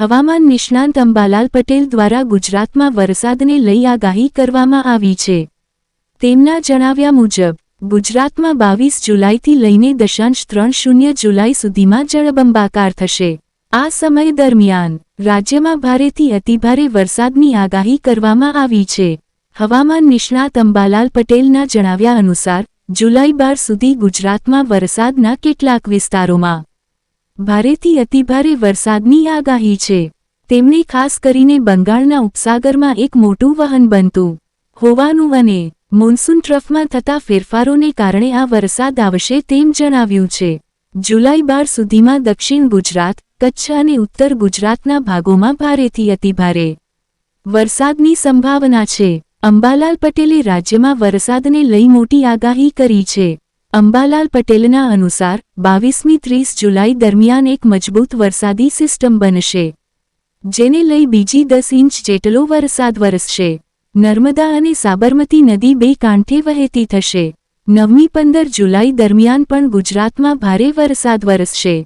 હવામાન નિષ્ણાંત અંબાલાલ પટેલ દ્વારા ગુજરાતમાં વરસાદને લઈ આગાહી કરવામાં આવી છે. તેમના જણાવ્યા મુજબ, ગુજરાતમાં બાવીસ જુલાઈથી લઈને દશાંશ ત્રણ શૂન્ય જુલાઈ સુધીમાં જળબંબાકાર થશે. આ સમય દરમિયાન રાજ્યમાં ભારેથી અતિભારે વરસાદની આગાહી કરવામાં આવી છે. હવામાન નિષ્ણાત અંબાલાલ પટેલના જણાવ્યા અનુસાર, જુલાઈ બાર સુધી ગુજરાતમાં વરસાદના કેટલાક વિસ્તારોમાં ભારેથી અતિભારે વરસાદની આગાહી છે. તેમને ખાસ કરીને બંગાળના ઉપસાગરમાં એક મોટું વહન બનતું હોવાનું અને મોન્સૂન ટ્રફમાં થતા ફેરફારોને કારણે આ વરસાદ આવશે તેમ જણાવ્યું છે. જુલાઈ બાર સુધીમાં દક્ષિણ ગુજરાત, કચ્છ અને ઉત્તર ગુજરાતના ભાગોમાં ભારેથી અતિભારે વરસાદની સંભાવના છે. અંબાલાલ પટેલે રાજ્યમાં વરસાદને લઈ મોટી આગાહી કરી છે. અંબાલાલ પટેલના અનુસાર, બાવીસમી ત્રીસ જુલાઈ દરમિયાન એક મજબૂત વરસાદી સિસ્ટમ બનશે, જેને લઈ બીજી દસ ઇંચ જેટલો વરસાદ વરસશે. નર્મદા અને સાબરમતી નદી બે કાંઠે વહેતી થશે. નવમી પંદર જુલાઈ દરમિયાન પણ ગુજરાતમાં ભારે વરસાદ વરસશે.